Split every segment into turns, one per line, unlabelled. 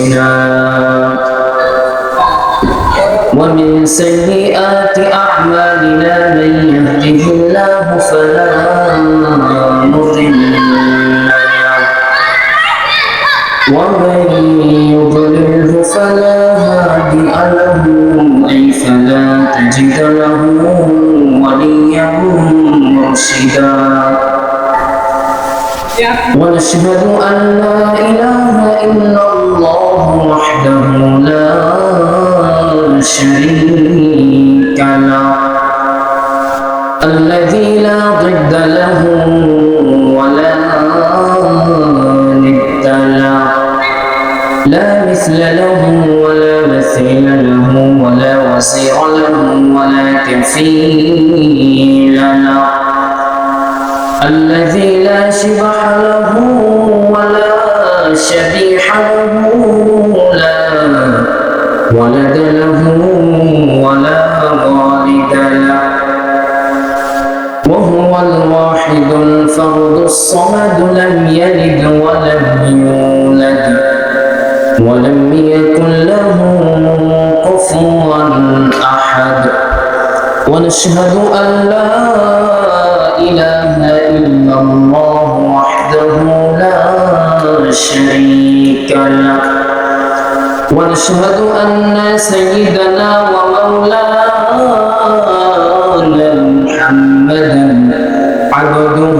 أنفسنا. ومن سيئات أعمالنا من يهده الله فلا مضل ومن يضلله فلا هادي له. أي فلا تجد له وليا مرشدا. ونشهد أن لا إله إلا الله وحده لا شريك له. الذي لا ضد له ولا ند له. لا مثل له ولا مثيل له ولا وزير له ولا كفيل له. الذي لا شبح له ولا شبيح الفرد الصمد لم يلد ولم يولد. ولم يكن له كفوا أحد. ونشهد أن لا إله إلا الله وحده لا شريك له. ونشهد أن سيدنا ومولانا محمدا عبده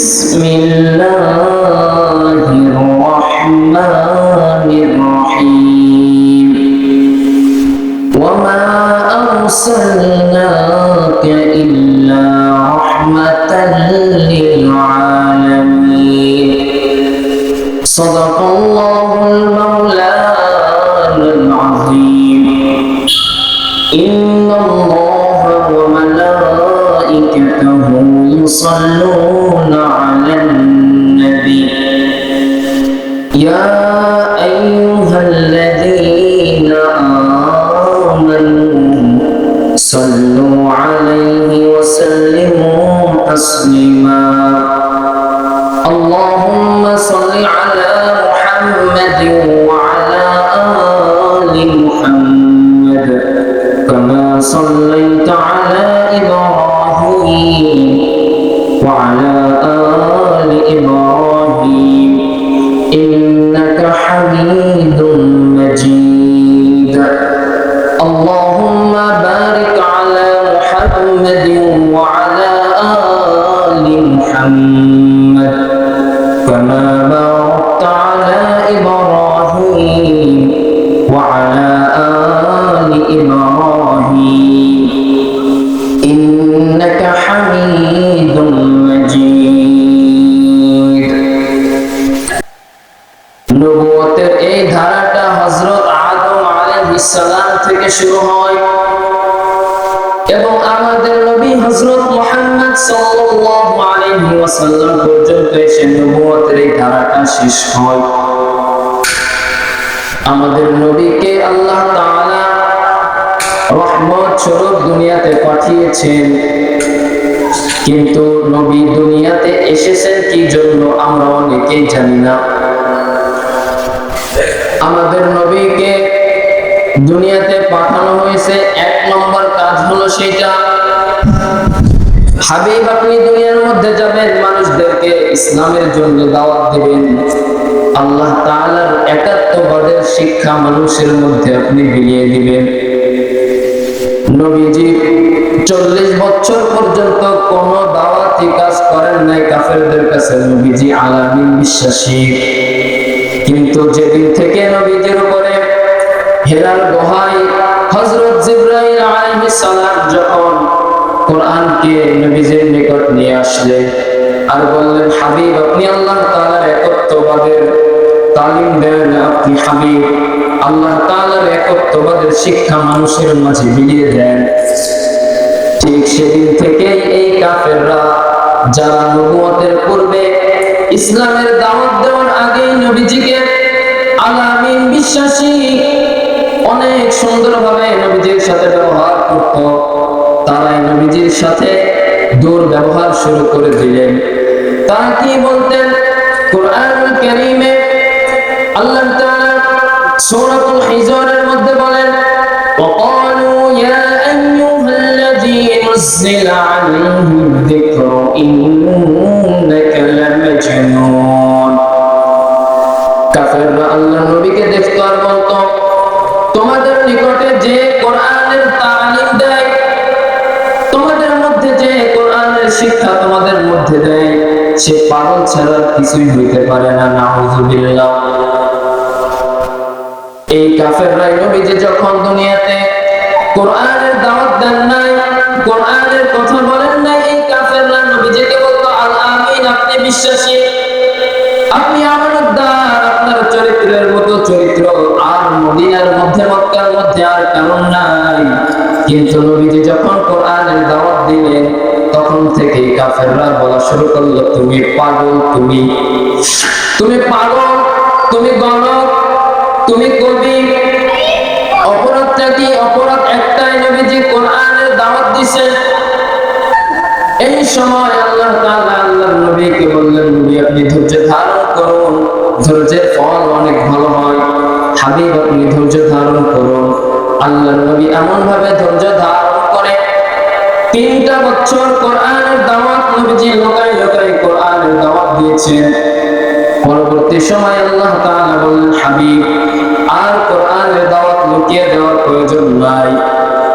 بسم الله الرحمن الرحيم. وما أرسلناك إلا رحمة للعالمين. صدق الله المولانا العظيم. إن الله وملائكته يصلون وعلى آل إبراهيم إنك حميد শুরু হয়। এবং আমাদের নবী হযরত মুহাম্মদ সাল্লাল্লাহু আলাইহি ওয়াসাল্লাম পর্যন্ত এসে নবুয়তের এই ধারাটা শেষ হয়। আমাদের নবীকে আল্লাহ তাআলা রহমত স্বরূপ দুনিয়াতে পাঠিয়েছেন। কিন্তু নবী দুনিয়াতে এসেছেন কি জন্য আমরা অনেকেই জানি না। আমাদের নবীকে দুনিয়াতে পাঠানো হয়েছে, এক নম্বর কাজ হলো সেটা হাবিব, আপনি দুনিয়ার মধ্যে যাবেন, মানুষদেরকে ইসলামের জন্য দাওয়াত দিবেন। আল্লাহ তাআলার একাত্মবাদের শিক্ষা মানুষের মধ্যে আপনি বিলিয়ে দিবেন। নবীজি, চল্লিশ বছর পর্যন্ত কোন দাওয়াতি কাজ করেন নাই কাফেরদের কাছে। নবীজি আলামিন বিশ্বাসী। কিন্তু যেদিন থেকে নবীজির উপরে হেরার দোহাই হযরত জিবরাইল আলাইহিস সালাম যখন কোরআনকে নবীজির নিকট নিয়ে আসলেন আর বললেন, হাবিব, আপনি আল্লাহ তাআলার একত্ববাদের তালিম দেন আপনি হাবিব, আল্লাহ তাআলার একত্ববাদের শিক্ষা মানুষের মাঝে বিলিয়ে দেন। ঠিক সেদিন থেকেই এই কাফেররা যারা নবুয়তের পূর্বে ইসলামের দাওয়াত দেওয়ার আগেই নবীজিকে আলামিন বিশ্বাসী অনেক সুন্দরভাবে নবীজির সাথে ব্যবহার করত। তারা নবীজির সাথে দূর ব্যবহার শুরু করে দিলেন। তা কি বলতেন? কারীমে আল্লাহ তাআলা সূরাতুল হিজরের মধ্যে বলেন আল্লাহ নবীকে দেখতো আর বলতো তোমাদের নিকটে যে কোরআনের তালিম দেয়, তোমাদের মধ্যে যে কোরআনের শিক্ষা তোমাদের মধ্যে দেয়, সে পাগল ছাড়া কিছুই হইতে পারে না, নাউজুবিল্লাহ। এই কাফেররাই নবীজি যখন দুনিয়াতে কোরআনের দাওয়াত দেন নাই, কোরআনের কথা বলেন নাই, এই কাফেররা নবীজিকে বলতো, আল আমিন, আপনি বিশ্বাসী? আপনি চরিত্র আর মদিনার মধ্যে, মক্কার মধ্যে আর কারণ নাই। কিন্তু নবীজি যখন কোরআনের দাওয়াত দিলেন, তখন থেকে কাফেররা বলা শুরু করল, তুমি পাগল, তুমি তুমি পাগল, তুমি গণক, তুমি কবি অপরাধটা কি অপরাধ একটাই নবীজি কোরআনের দাওয়াত দিছে। এই সময় আল্লাহ তাআলা নবীকে বললেন, নবী, আপনি ধৈর্য ধারণ করুন। ধৈর্যের ফল অনেক ভালো হয়। হাবিব, আপনি ধৈর্য ধারণ করুন। আল্লাহর নবী এমন ভাবে ধৈর্য ধারণ করে। তিনটা বছর কোরআনের দাওয়াত নবীজি লোকাই লোকাই কোরআনের দাওয়াত দিয়েছেন। পরবর্তী সময় আল্লাহ তাআলা বললেন, হাবিব, আর কোরআনের দাওয়াত লুকিয়ে দেওয়ার প্রয়োজন নাই।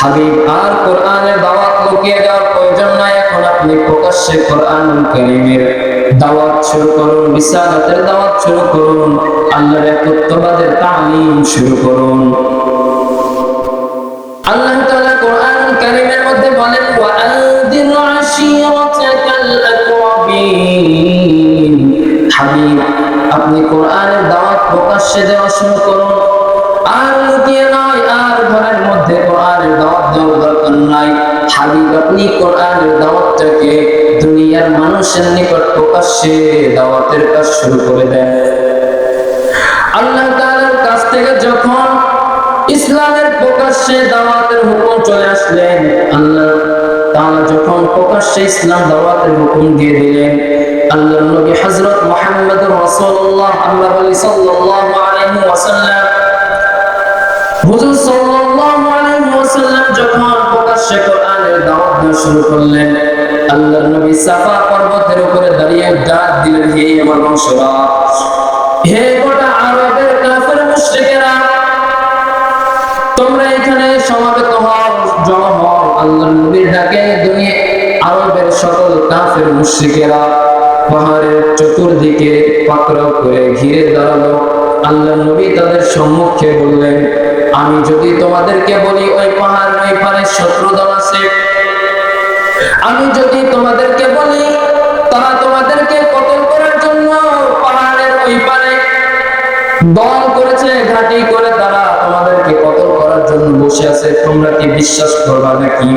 হাবিব, আর কোরআনের দাওয়াত লুকিয়ে দেওয়ার প্রয়োজন নাই। এখন আপনি প্রকাশ্যে কারীমের দাওয়াত শুরু করুন দাওয়াত শুরু করুন, আল্লাহর একত্ববাদের তালিম শুরু করুন। আল্লাহ তাআলা কারীমের মধ্যে বলেন ওয়াআনদির আশীরাতাকাল হাবিব, আপনি কোরআনের দাওয়াত প্রকাশ্যে দেওয়া শুরু করুন। আর লুকিয়ে নয়, আর ঘরের আল্লাহ তাআলার কাছ থেকে যখন ইসলামের প্রকাশ্যে দাওয়াতের হুকুম চলে আসলেন, আল্লাহ তাআলা যখন প্রকাশ্যে ইসলাম দাওয়াতের হুকুম দিয়ে দিলেন, আল্লাহর নবী হযরত মুহাম্মদুর রাসূলুল্লাহ আল্লাহ হুজুর সাল্লাল্লাহু তোমরা এখানে সমাবেত হও জমা হও। আল্লাহর ডাকে দুনিয়া আরবের সকল কাফের মুশরিকেরা চতুর্দিকে পাকড়াও করে ঘিরে দাঁড়াল। আল্লাহ নবী তাদের সম্মুখে বললেন, আমি যদি তোমাদেরকে বলি, ওই পাহাড় ওই পারে শত্রু দল আছে। আমি যদি তোমাদেরকে বলি, তারা তোমাদেরকে কতল করার জন্য পাহাড়ের ওই পারে দল করেছে, ঘাটি করে তারা তোমাদেরকে কতল করার জন্য বসে আছে, তোমরা কি বিশ্বাস করবা নাকি?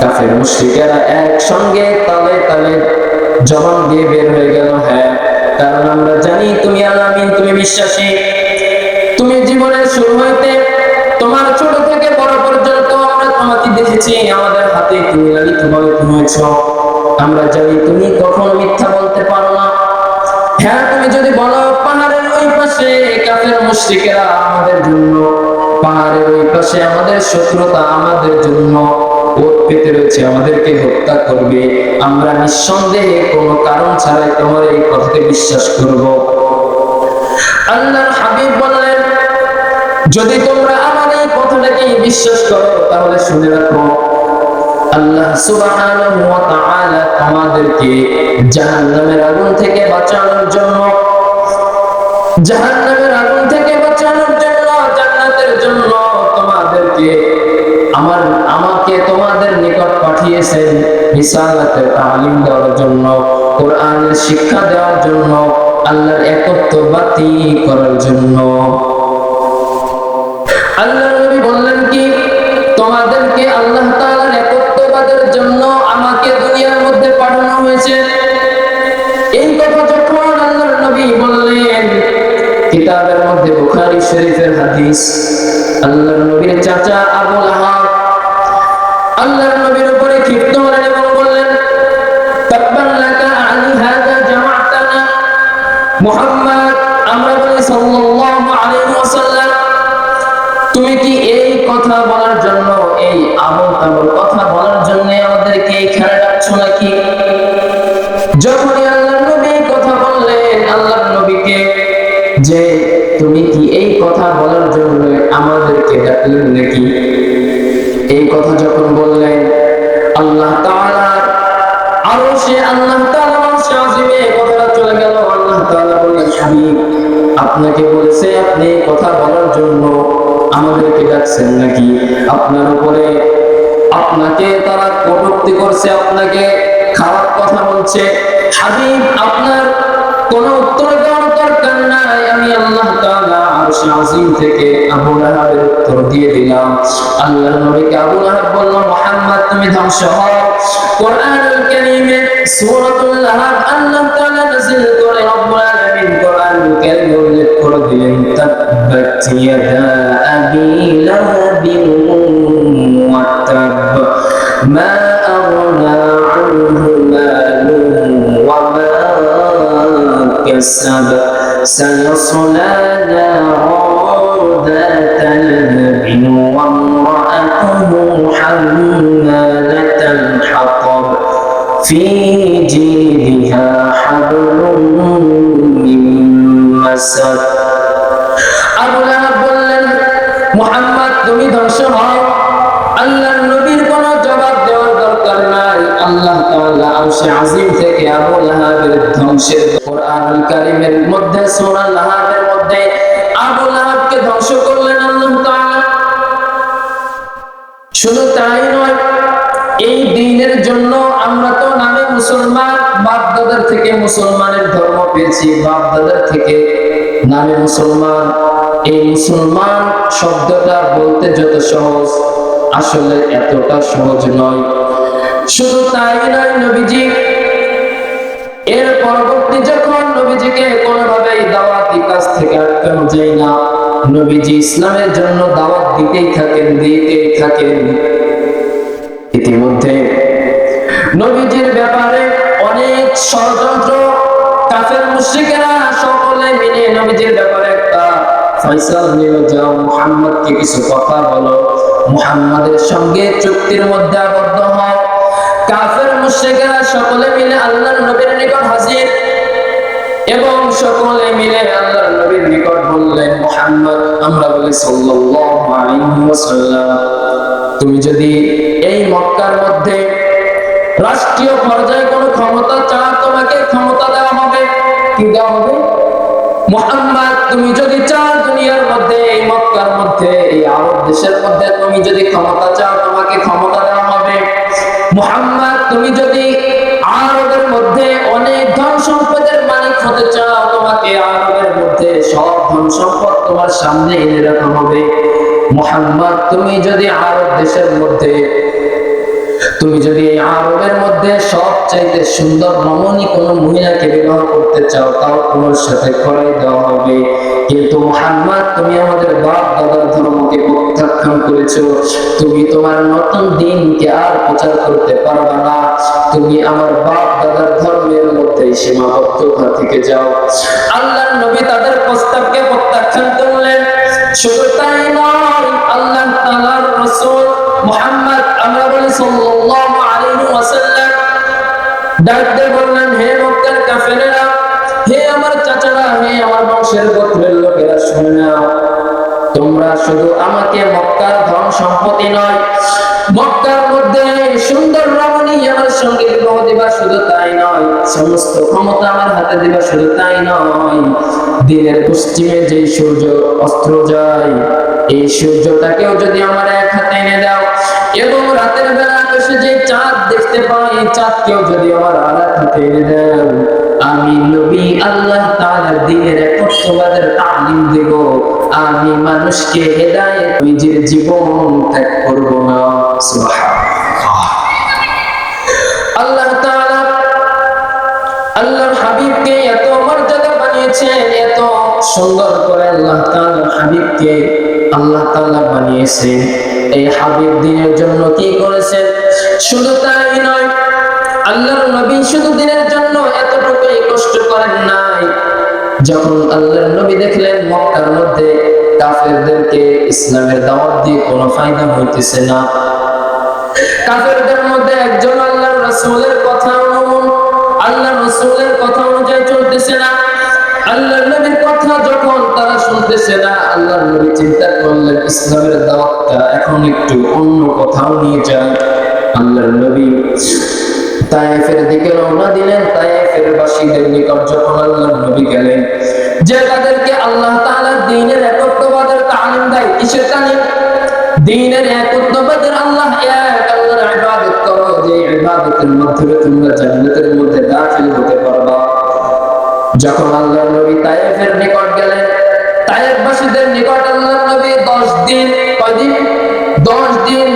কাফের মুশরিকেরা একসঙ্গে তালে তালে জবান দিয়ে বের হয়ে গেল হ্যাঁ। কারণ আমরা জানি তুমি আলামিন তুমি বিশ্বাসী। তুমি জীবনের শুরু হইতে তোমার ছোট থেকে বড় পর্যন্ত আমরা তোমাকে দেখেছি, আমাদের হাতে তুমি লালিত ভাবে হয়েছ আমরা জানি তুমি কখনো মিথ্যা বলতে পারো না। হ্যাঁ তুমি যদি বলো, পাহাড়ের ওই পাশে কাফের মুশরিকেরা আমাদের জন্য, পাহাড়ের ওই পাশে আমাদের শত্রুতা আমাদের জন্য। ওত পেতে রয়েছে আমাদেরকে হত্যা করবে। আমরা নিঃসন্দেহে কোনো কারণ ছাড়াই তোমার এই কথাকে বিশ্বাস করব। আল্লাহর হাবিব বললেন যদি তোমরা আমার এই কথাটাকে বিশ্বাস করো, তাহলে শুনে রাখো, আল্লাহ সুবহানাহু ওয়া তাআলা আমাদেরকে জাহান্নামের আগুন থেকে বাঁচানোর জন্য, জাহান্নামের আগুন থেকে বাঁচানোর জন্য, জান্নাতের জন্য তোমাদেরকে আমার আমার আমাকে তোমাদের নিকট পাঠিয়েছেন রিসালাতের তালিম দেওয়ার জন্য, কোরআনের শিক্ষা দেওয়ার জন্য, আল্লাহর একত্ববাদী করার জন্য। আল্লাহ নবী বললেন কি, তোমাদেরকে আল্লাহ তাআলার একত্ববাদের জন্য আমাকে দুনিয়ার মধ্যে পাঠানো হয়েছে। এই কথা যখন আল্লাহর নবী বললেন, কিতাবের মধ্যে বুখারী শরীফের হাদিস, আল্লাহর নবীর চাচা ডাকলেন নাকি? এই কথা যখন বললেন, আল্লাহ আরও সে আল্লাহ আপনাকে বলেছে আপনি কথা বলার জন্য আমাদেরকে ডাকছেন নাকি? আপনার উপরে আপনাকে তারা কটূক্তি করছে, আপনাকে খারাপ কথা বলছে। হাবিব, আপনার কোনো উত্তর দরকার নাই আমি আল্লাহ তাআলা আরশে আজিম থেকে আবু লাহাবের উত্তর দিয়ে দিলাম আল্লাহর নবীকে আবু লাহাব বলল মুহাম্মদ তুমি ধ্বংস হও কোরআনুল কারীমে সূরাতুল লাহাব আল্লাহ তাআলা নাযিল করে রব্বুল আলামিন কোরআনুল কারীম উল্লেখ করে দিলেন তাব্বাত ইয়াদা আবি লাহাবিন ওয়া তাব মা আগনা আনহু মালুহু ওয়া মা كسب سيصلى نارا ذات لهب وامرأته حمالة الحطب في جيدها حبل من مسد আবু লাহাব বললেন মুহাম্মদ তুমি ধ্বংস হও আল্লাহর নবীর কোনো জবাব দেওয়ার দরকার নাই আল্লাহ তাআলা আরশে আজিম থেকে আবু লাহাবের ধ্বংসের কোরআনুল কারীমের মধ্যে মধ্যে ধ্বংস করলেন আল্লাহ তাআলা। শুধু তাই নয়, এই দিনের জন্য আমরা তো নামে মুসলমান থেকে মুসলমানের ধর্ম পেয়েছি থেকে নামে মুসলমান। এই মুসলমান শব্দটা বলতে যত সহজ, আসলে এতটা সহজ নয়। শুধু তাই নয় নবীজি, এর পরবর্তী যখন নবীজিকে কোনোভাবেই দাওয়াতি কাজ থেকে আটকানো যায় না। নবীজি ইসলামের জন্য দাওয়াত দিতেই থাকেন দিতেই থাকেন। ইতিমধ্যে নবীজির ব্যাপারে অনেক ষড়যন্ত্র, কাফের সকলে মিলে নবীজির ব্যাপারে একটা ফয়সাল যাও কিছু কথা বলো। সঙ্গে চুক্তির মধ্যে আবদ্ধ হও। কাফের মুশরিকেরা সকলে মিলে আল্লাহর নবীর নিকট হাজির। এবং সকলে মিলে আল্লাহর নবীর নিকট বললেন, মুহাম্মদ, আমরা বলি সাল্লাল্লাহু আলাইহি ওয়াসাল্লাম। তুমি যদি এই মক্কার মধ্যে রাষ্ট্রীয় পর্যায়ে কোনো ক্ষমতা চাও, তোমাকে ক্ষমতা দেওয়া হবে। কি দেওয়া হবে? মোহাম্মদ, তুমি যদি চাও দুনিয়ার মধ্যে, এই মক্কার মধ্যে, এই আরব দেশের মধ্যে তুমি যদি ক্ষমতা চাও, তোমাকে ক্ষমতা দেওয়া হবে। মোহাম্মদ, তুমি যদি হতে চাও, তোমাকে আরবের মধ্যে সব ধন সম্পদ তোমার সামনে এনে রাখা হবে। মোহাম্মদ, তুমি যদি আরব দেশের মধ্যে তুমি যদি এই আরবের মধ্যে সবচাইতে সুন্দর রমণী কোনো মহিলাকে বিবাহ করতে চাও, তাও তোমার সাথে করাই দেওয়া হবে। কিন্তু মোহাম্মদ, তুমি আমাদের বাপ দাদার ধর্মকে প্রত্যাখ্যান করেছ। তুমি তোমার নতুন দিনকে আর প্রচার করতে পারবে না। তুমি আমার বাপ দাদার ধর্মের মধ্যে সীমাবদ্ধতা থেকে যাও। আল্লাহর নবী তাদের তোমরা শুধু আমাকে মক্কার ধন সম্পত্তি নয়, মক্কার মধ্যে সুন্দর রমণী আমার সঙ্গে বিবাহ দিবা শুধু তাই নয়, সমস্ত ক্ষমতা আমার হাতে দিবা শুধু তাই নয়। দিনের পশ্চিমে যে সূর্য অস্ত্র যায়, এই সূর্যটাকেও যদি আমার এক হাতে এনে দাও, এবং রাতের বেলা আকাশে যে চাঁদ দেখতে পাই চাঁদকেও যদি আমার আর এক হাতে এনে দাও। তোমাদের তালিম দেব। আমি মানুষকে হেদায়েত নিজের জীবন ত্যাগ করব না। সুবহানাল্লাহ। আল্লাহ তাআলা আল্লাহর হাবিবকে এত মর্যাদা বানিয়েছেন, এত সুন্দর করে আল্লাহ তাআলা হাবিবকে আল্লাহ তাআলা বানিয়েছেন। এই হাবিব দিনের জন্য কি করেছেন? শুধু তাই নয়, আল্লাহর নবী শুধু দিনের জন্য কষ্ট নাই। যখন আল্লাহর নবী দেখলেন মক্কার মধ্যে কাফেরদেরকে ইসলামের দাওয়াত দিয়ে কোনো ফায়দা হইতেছে না। কাফেরদের মধ্যে একজন আল্লাহ রাসূলের কথা অনুমন আল্লাহ রাসূলের কথা অনুযায়ী চলতেছে না। আল্লাহ নবীর কথা যখন তারা শুনতেছে না আল্লাহ নবী চিন্তা করলেন, ইসলামের দাওয়াতটা এখন একটু অন্য কোথাও নিয়ে যান। আল্লাহ নবী তায়েফের দিকে রওনা দিলেন, তায়েফের বাসীদের নিকট যখন আল্লাহ নবী গেলেন, যে তাদেরকে আল্লাহ তাআলা দ্বীনের একত্ববাদের তালিম দেয়, কিসের তালিম? দ্বীনের একত্ববাদের আল্লাহ এক, আল্লাহর ইবাদত করো, যে ইবাদতের মাধ্যমে তোমরা জান্নাতের মধ্যে দাখিল হতে পারবা। যখন আল্লাহ নবী তায়েফের নিকট গেলেন, তায়েফবাসীদের নিকট আল্লাহ নবী 10 দিন, কয়দিন? 10 দিন তার টানা 10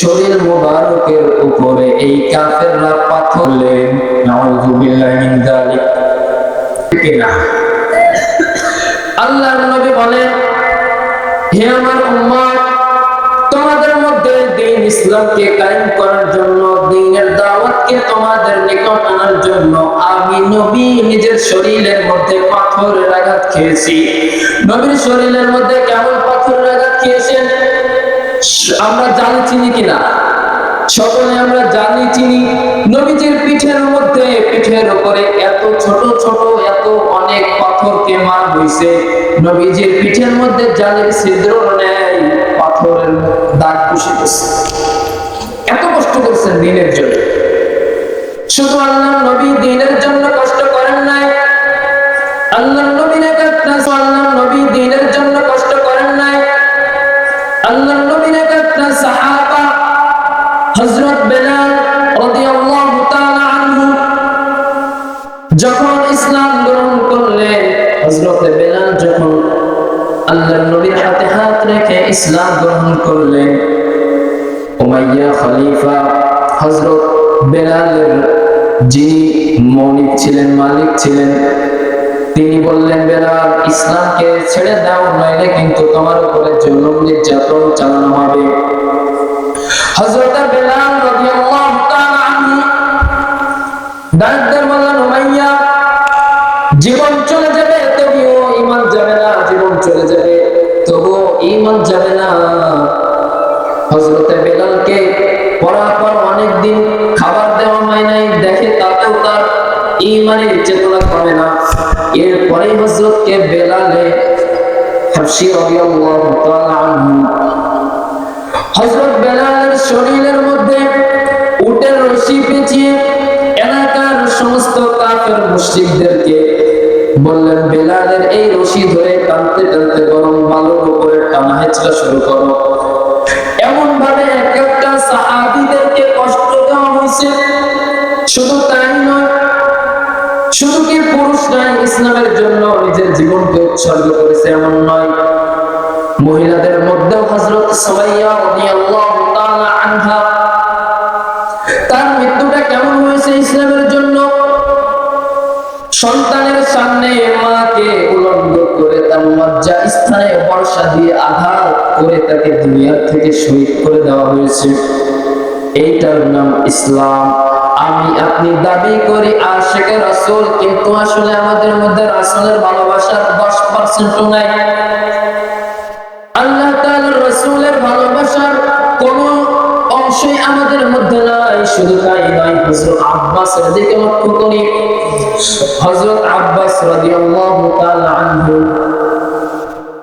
শরীর মোবারকের উপরে এই কাফেররা নাউযুবিল্লাহি মিন যালিক। ঠিক না আল্লাহ নবী বলেন, হে আমার উম্মত, তোমাদের মধ্যে দিন ইসলামকে কায়েম করার জন্য, দিনের দাওয়াতকে তোমাদের নিকট আনার জন্য আমি নবী নিজের শরীরের মধ্যে পাথরের আঘাত খেয়েছি। নবীর শরীরের মধ্যে কেমন পাথরের আঘাত খেয়েছেন? আমরা জানি চিনি কিনা? সকলে আমরা জানি চিনি। নবীজির পিঠের মধ্যে, পিঠের উপরে এত ছোট ছোট, এত অনেক পাথরকে মার হইছে। নবীজির পিঠের মধ্যে জালের ছিদ্র নেই, পাথরের দাগ পুষে গেছে। এত কষ্ট করছেন দিনের জন্য। শুধু আল্লাহ নবী দিনের জন্য কষ্ট করেন নাই। আল্লাহ একটা আল্লাহ নবী দিনের জন্য হাতে হাত রেখে ইসলাম গ্রহণ করলেন। উমাইয়া খলিফা হযরত বেলালের যিনি মৌলিক ছিলেন, মালিক ছিলেন, তিনি বললেন, বেলাল, ইসলামকে ছেড়ে দাও, নইলে কিন্তু তোমার উপরে জুলুম নির্যাতন চালানো হবে। হযরত বেলাল রাদিয়াল্লাহু তাআলা আনহু অনেক দিন খাবার দেওয়া হয় নাই, দেখে তাতেও তার ঈমানের চেতনা কমে না। এরপরে হযরতকে বেলালে হযরত বেলালের শরীরের মধ্যে উটের রশি পেঁচিয়ে এলাকার সমস্ত কাফের মুশরিকদেরকে বললেন, বেলালের এই রশি ধরে টানতে টানতে গরম বালুর উপরে টানা হেঁচড়া শুরু করো। দেওয়া শুধু তাই নয়, শুধু কি পুরুষরাই ইসলামের জন্য নিজের জীবনকে উৎসর্গ করেছে এমন নয়। মহিলাদের মধ্যেও হযরত সুমাইয়া তার মৃত্যুটা কেমন হয়েছে ইসলামের জন্য? সন্তানের সামনে মাকে উলঙ্গ করে তার লজ্জা স্থানে বর্ষা দিয়ে আঘাত করে তাকে দুনিয়া থেকে শহীদ করে দেওয়া হয়েছে। এইটার নাম ইসলাম। আমি, আপনি দাবি করি আশেকে রাসূল, কিন্তু আসলে আমাদের মধ্যে রাসূলের ভালোবাসার 10% নাই। আল্লাহ তাআলার রাসূলের ভালোবাসার কোন অংশ অবশ্যই আমাদের মধ্যে নাই, শুধু তাই নয় দিকে লক্ষ্য করি। হযরত আব্বাস রাদিয়াল্লাহু তাআলা আনহু,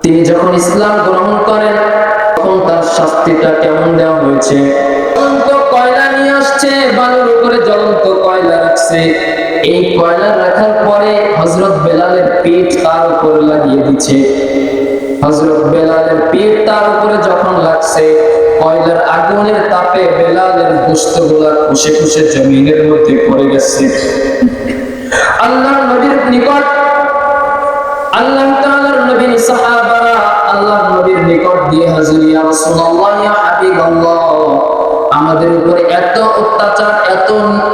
তিনি যখন ইসলাম গ্রহণ করেন, তখন তার শাস্তিটা কেমন দেওয়া হয়েছে? রাখছে, বালুর উপরে জ্বলন্ত কয়লা রাখছে। এই কয়লা রাখার পরে হজরত বেলালের পেট তার উপরে লাগিয়ে দিচ্ছে। হজরত বেলালের পেট তার উপরে যখন লাগছে, কয়লার আগুনের তাপে বেলালের গোস্তগুলা খুশে খুশে জমিনের মধ্যে পড়ে গেছে। আল্লাহ নবীর নিকট আল্লাহ তাআলার নবীর সাহাবারা আল্লাহ নবীর নিকট দিয়ে হাজির, ইয়া রাসূলুল্লাহ, ইয়া হাবিবাল্লাহ, আমাদের উপরে এত ratón